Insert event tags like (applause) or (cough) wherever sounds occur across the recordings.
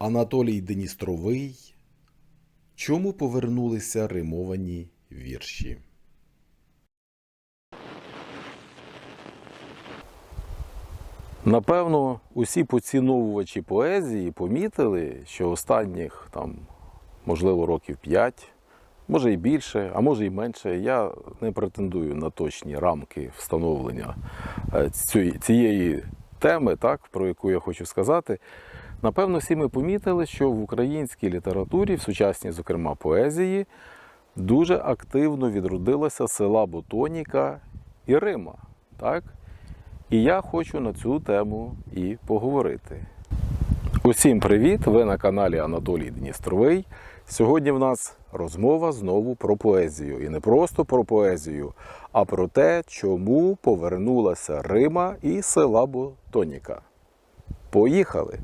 Анатолій Деністровий. Чому повернулися римовані вірші? Напевно, усі поціновувачі поезії помітили, що останніх там, можливо, років 5, може і більше, а може і менше. Я не претендую на точні рамки встановлення е, цієї- теми, так, про яку я хочу сказати. Напевно, всі ми помітили, що в українській літературі, в сучасній, зокрема, поезії, дуже активно відродилася села Ботоніка і Рима. Так? І я хочу на цю тему і поговорити. Усім привіт! Ви на каналі Анатолій Дністровий. Сьогодні в нас розмова знову про поезію. І не просто про поезію, а про те, чому повернулася Рима і села Ботоніка. Поїхали!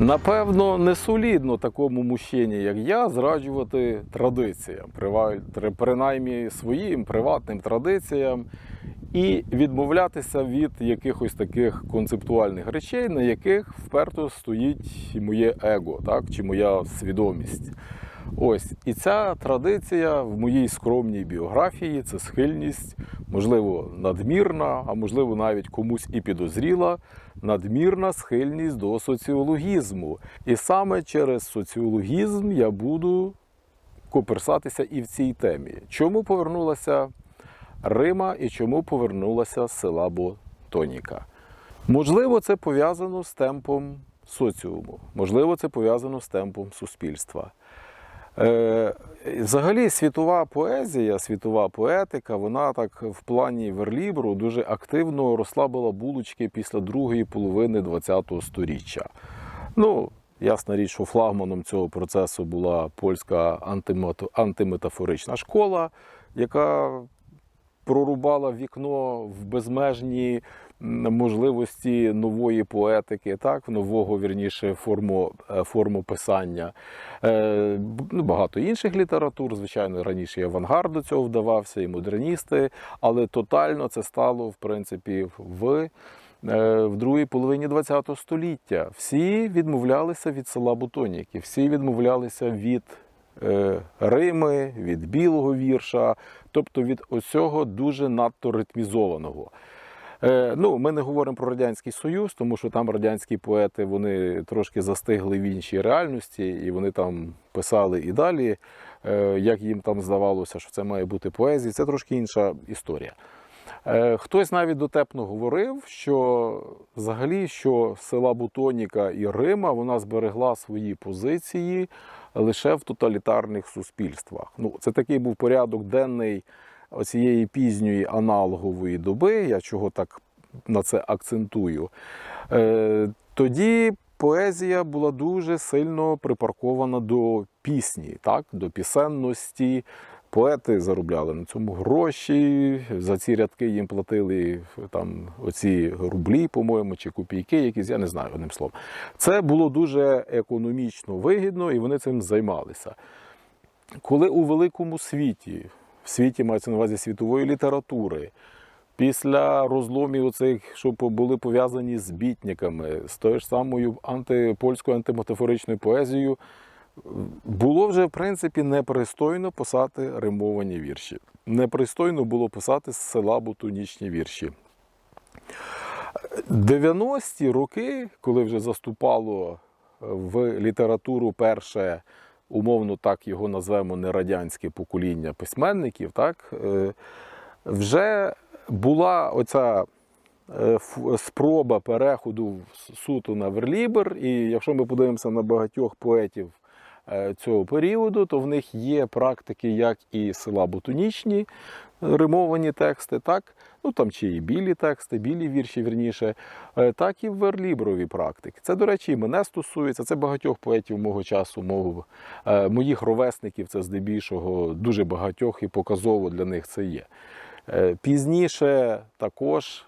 Напевно, не солідно такому мужчині, як я, зраджувати традиціям, принаймні своїм приватним традиціям, і відмовлятися від якихось таких концептуальних речей, на яких вперто стоїть моє его, так, чи моя свідомість. Ось і ця традиція в моїй скромній біографії це схильність, можливо, надмірна, а можливо, навіть комусь і підозріла, надмірна схильність до соціологізму. І саме через соціологізм я буду коперсатися і в цій темі. Чому повернулася Рима і чому повернулася села Ботоніка? Можливо, це пов'язано з темпом соціуму, можливо, це пов'язано з темпом суспільства. Е, Взагалі, світова поезія, світова поетика, вона так в плані верлібру дуже активно розслабила булочки після другої половини ХХ століття. Ну, ясна річ, що флагманом цього процесу була польська антиметафорична школа, яка прорубала вікно в безмежні можливості нової поетики, так, нового вірніше форму, е, форму писання. Е, ну, багато інших літератур, звичайно, раніше і авангард до цього вдавався, і модерністи, але тотально це стало в принципі в. е, В другій половині ХХ століття всі відмовлялися від села Бутоніки, всі відмовлялися від е, Рими, від білого вірша, тобто від оцього дуже надто ритмізованого. Е, Ну, ми не говоримо про радянський союз, тому що там радянські поети вони трошки застигли в іншій реальності, і вони там писали і далі, е, як їм там здавалося, що це має бути поезія. Це трошки інша історія. Е, Хтось навіть дотепно говорив, що взагалі що села Бутоніка і Рима вона зберегла свої позиції лише в тоталітарних суспільствах. Ну, це такий був порядок денний оцієї пізньої аналогової доби. Я чого так на це акцентую. Е, Тоді поезія була дуже сильно припаркована до пісні, так, до пісенності. Поети заробляли на цьому гроші. За ці рядки їм платили там оці рублі, по-моєму, чи копійки, якісь, я не знаю одним словом. Це було дуже економічно вигідно, і вони цим займалися. Коли у великому світі, в світі мається на увазі світової літератури, після розломів оцих, що були пов'язані з бітниками, з тою ж самою антипольською антиметафоричною поезією, було вже в принципі непристойно писати римовані вірші. Непристойно було писати з села бутонічні вірші. 90-ті роки, коли вже заступало в літературу перше, умовно так його назвемо не радянське покоління письменників, так, е, вже була оця е, спроба переходу в суто на верлібер. І якщо ми подивимося на багатьох поетів е, цього періоду, то в них є практики, як і села Бутонічні, римовані тексти, так, ну там чи і білі тексти, білі вірші, вірніше, е, так і в верліброві практики. Це, до речі, і мене стосується, це багатьох поетів мого часу, мого, е, моїх ровесників, це здебільшого дуже багатьох і показово для них це є. Е, Пізніше також,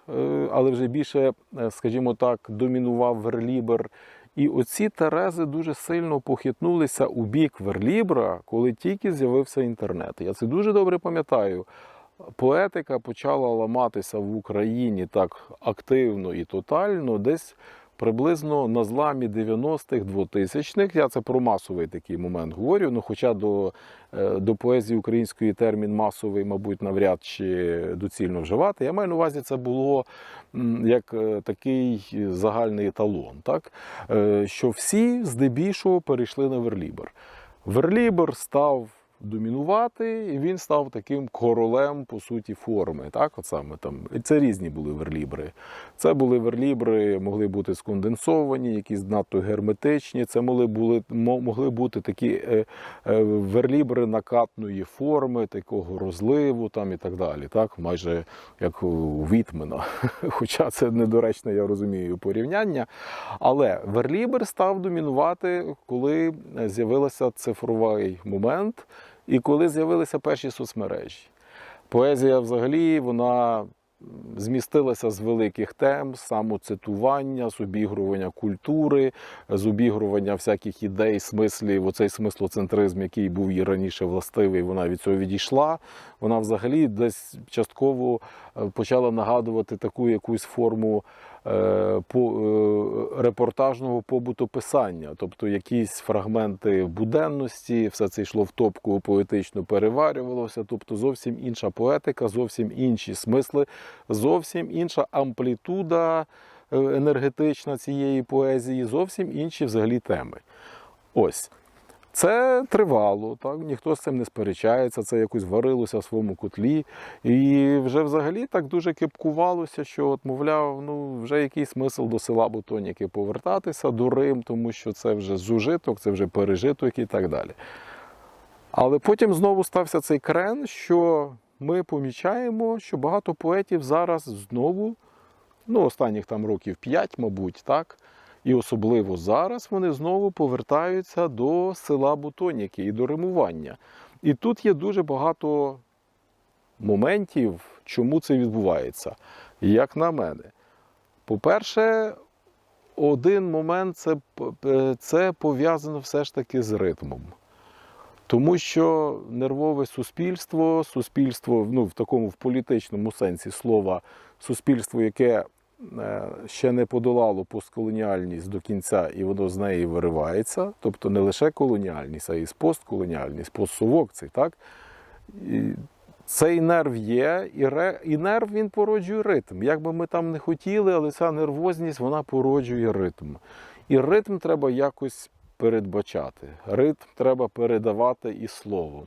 але вже більше, скажімо так, домінував верлібер. І оці терези дуже сильно похитнулися у бік верлібра, коли тільки з'явився інтернет. Я це дуже добре пам'ятаю. Поетика почала ламатися в Україні так активно і тотально, десь приблизно на зламі 90-х, 2000-х. Я це про масовий такий момент говорю. Ну, хоча до, е, до поезії української термін масовий, мабуть, навряд чи доцільно вживати. Я маю на увазі, це було як е, такий загальний еталон, так? Е, що всі здебільшого перейшли на верлібер. Верлібер став домінувати, і він став таким королем, по суті, форми. Так, от саме там. Це різні були верлібри. Це були верлібри, могли бути сконденсовані, якісь надто герметичні. Це могли, були, могли бути такі е, е, верлібри накатної форми, такого розливу там і так далі. Так, майже як у Вітмена. (laughs) Хоча це недоречне, я розумію, порівняння. Але верлібер став домінувати, коли з'явився цифровий момент і коли з'явилися перші соцмережі. Поезія взагалі вона змістилася з великих тем, самоцитування, з обігрування культури, з обігрування всяких ідей, смислів, оцей смислоцентризм, який був їй раніше властивий, вона від цього відійшла. Вона взагалі десь частково е, почала нагадувати таку якусь форму репортажного побутописання, тобто якісь фрагменти буденності, все це йшло в топку, поетично переварювалося, тобто зовсім інша поетика, зовсім інші смисли, зовсім інша амплітуда е, енергетична цієї поезії, зовсім інші взагалі теми. Ось. Це тривало, так ніхто з цим не сперечається, це якось варилося в своєму котлі. І вже взагалі так дуже кипкувалося, що, от, мовляв, ну вже який смисл до села Бутоніки повертатися до Рим, тому що це вже зужиток, це вже пережиток і так далі. Але потім знову стався цей крен, що ми помічаємо, що багато поетів зараз знову, ну, останніх там років 5, мабуть, так. І особливо зараз вони знову повертаються до села Бутоніки і до римування. І тут є дуже багато моментів, чому це відбувається. Як на мене, по-перше, один момент це, п- це пов'язано все ж таки з ритмом. Тому що нервове суспільство, суспільство ну, в такому в політичному сенсі слова, суспільство, яке е, ще не подолало постколоніальність до кінця, і воно з неї виривається, тобто не лише колоніальність, а й постколоніальність, постсовок цей, так? І цей нерв є, і, ре, і нерв він породжує ритм. Як би ми там не хотіли, але ця нервозність вона породжує ритм. І ритм треба якось передбачати. Ритм треба передавати і словом.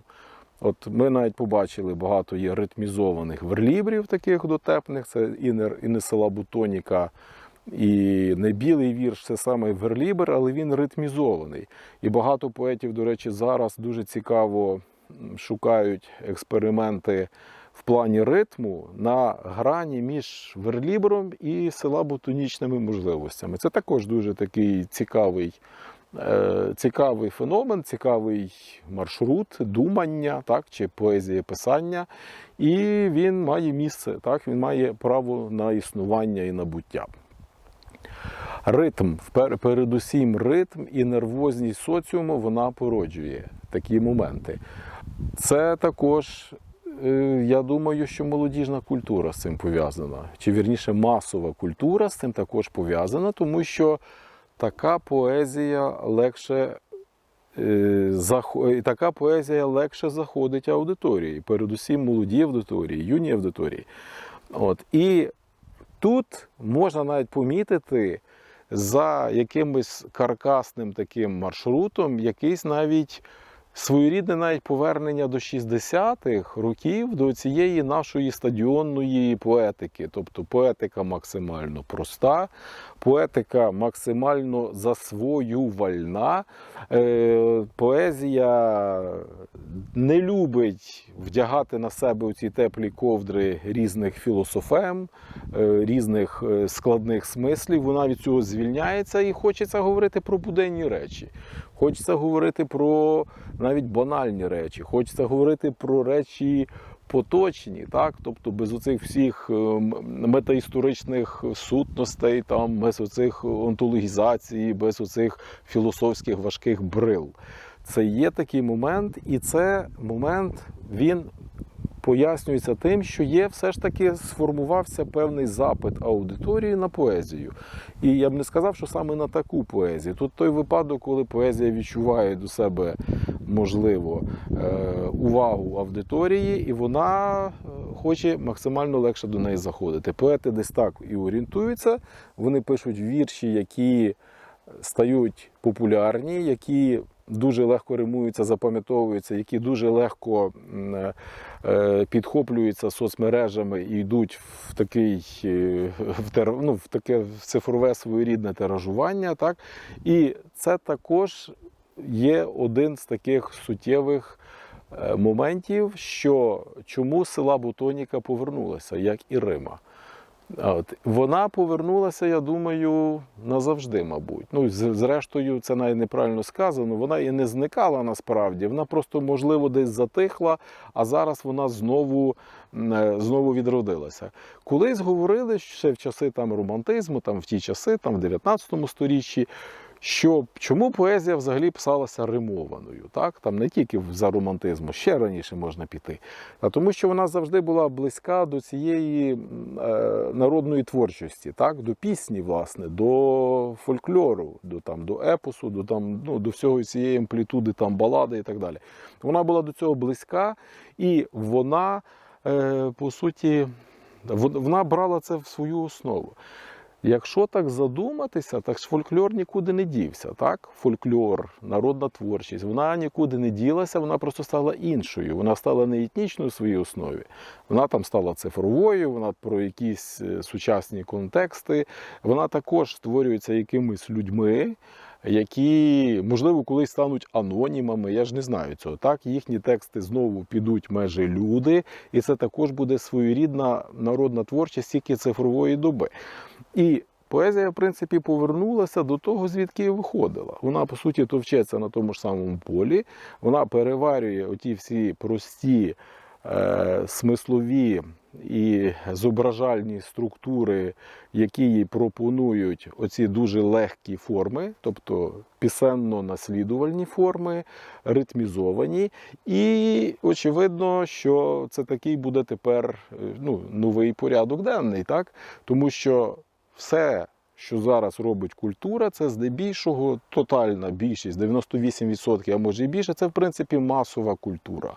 От ми навіть побачили, багато є ритмізованих верлібрів, таких дотепних. Це і не, і не села Бутоніка, і не білий вірш, це саме верлібер, але він ритмізований. І багато поетів, до речі, зараз дуже цікаво шукають експерименти в плані ритму на грані між верлібром і силабутонічними можливостями. Це також дуже такий цікавий. Е, Цікавий феномен, цікавий маршрут думання, так чи поезія писання, і він має місце, так він має право на існування і на буття. Ритм, передусім ритм і нервозність соціуму вона породжує такі моменти. Це також, е, я думаю, що молодіжна культура з цим пов'язана, чи вірніше масова культура з цим також пов'язана, тому що така поезія легше. е, і Така поезія легше заходить аудиторії, передусім молоді аудиторії, юні аудиторії. От. І тут можна навіть помітити за якимось каркасним таким маршрутом, якийсь навіть своєрідне навіть повернення до 60-х років до цієї нашої стадіонної поетики. Тобто поетика максимально проста, поетика максимально засвоювальна. Е, поезія не любить вдягати на себе ці теплі ковдри різних філософем, е, різних е, складних смислів. Вона від цього звільняється і хочеться говорити про буденні речі. Хочеться говорити про навіть банальні речі, хочеться говорити про речі поточні, так? тобто без оцих всіх е, метаісторичних сутностей, там, без оцих онтологізацій, без оцих філософських важких брил. Це є такий момент, і це момент він пояснюється тим, що є все ж таки сформувався певний запит аудиторії на поезію. І я б не сказав, що саме на таку поезію. Тут той випадок, коли поезія відчуває до себе можливо е, увагу аудиторії, і вона е, хоче максимально легше до неї заходити. Поети десь так і орієнтуються. Вони пишуть вірші, які стають популярні, які дуже легко римуються, запам'ятовуються, які дуже легко е, е, підхоплюються соцмережами і йдуть в такий е, в, тер, ну, в таке цифрове своєрідне тиражування. Так? І це також є один з таких суттєвих моментів, що чому села Бутоніка повернулася, як і Рима. От вона повернулася, я думаю, назавжди, мабуть. Ну, зрештою, це навіть неправильно сказано. Вона і не зникала насправді. Вона просто, можливо, десь затихла, а зараз вона знову, е, знову відродилася. Колись говорили ще в часи там романтизму, там в ті часи, там в 19 сторіччі. Що чому поезія взагалі писалася римованою, так там не тільки за романтизму, ще раніше можна піти, а тому, що вона завжди була близька до цієї е, народної творчості, так до пісні, власне, до фольклору, до там до епосу, до там ну до всього цієї амплітуди, там балади і так далі. Вона була до цього близька, і вона е, по суті вона брала це в свою основу. Якщо так задуматися, так ж фольклор нікуди не дівся. Так? Фольклор, народна творчість, вона нікуди не ділася, вона просто стала іншою. Вона стала не етнічною в своїй основі. Вона там стала цифровою, вона про якісь е, сучасні контексти. Вона також створюється якимись людьми, які, можливо, колись стануть анонімами. Я ж не знаю цього. Так, їхні тексти знову підуть межі люди, і це також буде своєрідна народна творчість тільки цифрової доби. І поезія, в принципі, повернулася до того, звідки виходила. Вона, по суті, товчеться на тому ж самому полі, вона переварює оті всі прості смислові і зображальні структури, які їй пропонують оці дуже легкі форми, тобто пісенно-наслідувальні форми, ритмізовані. І очевидно, що це такий буде тепер е, ну, новий порядок денний, так? тому що все що зараз робить культура, це здебільшого тотальна більшість, 98%, а може і більше, це в принципі масова культура.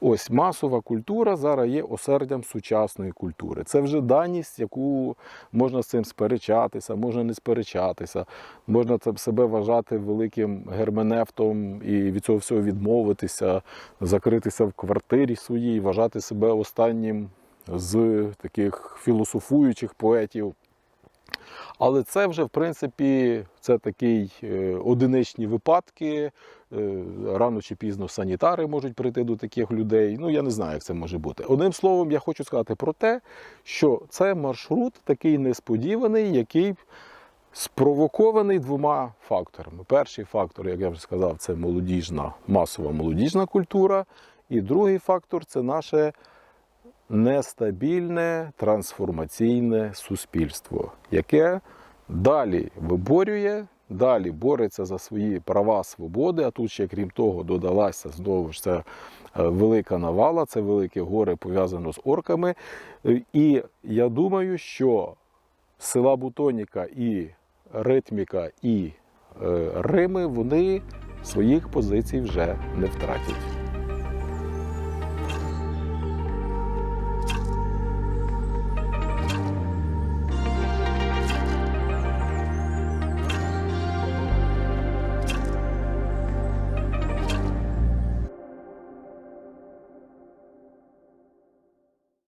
Ось масова культура зараз є осердям сучасної культури. Це вже даність, яку можна з цим сперечатися, можна не сперечатися, можна це себе вважати великим герменевтом і від цього всього відмовитися, закритися в квартирі своїй, вважати себе останнім з таких філософуючих поетів. Але це вже, в принципі, це такі е, одиничні випадки. Е, Рано чи пізно санітари можуть прийти до таких людей. Ну, я не знаю, як це може бути. Одним словом, я хочу сказати про те, що це маршрут такий несподіваний, який спровокований двома факторами. Перший фактор, як я вже сказав, це молодіжна, масова молодіжна культура. І другий фактор це наше нестабільне трансформаційне суспільство, яке далі виборює, далі бореться за свої права, свободи. А тут ще, крім того, додалася знову ж це велика навала, це велике горе пов'язано з орками. І я думаю, що села Бутоніка і ритміка, і е, Рими вони своїх позицій вже не втратять.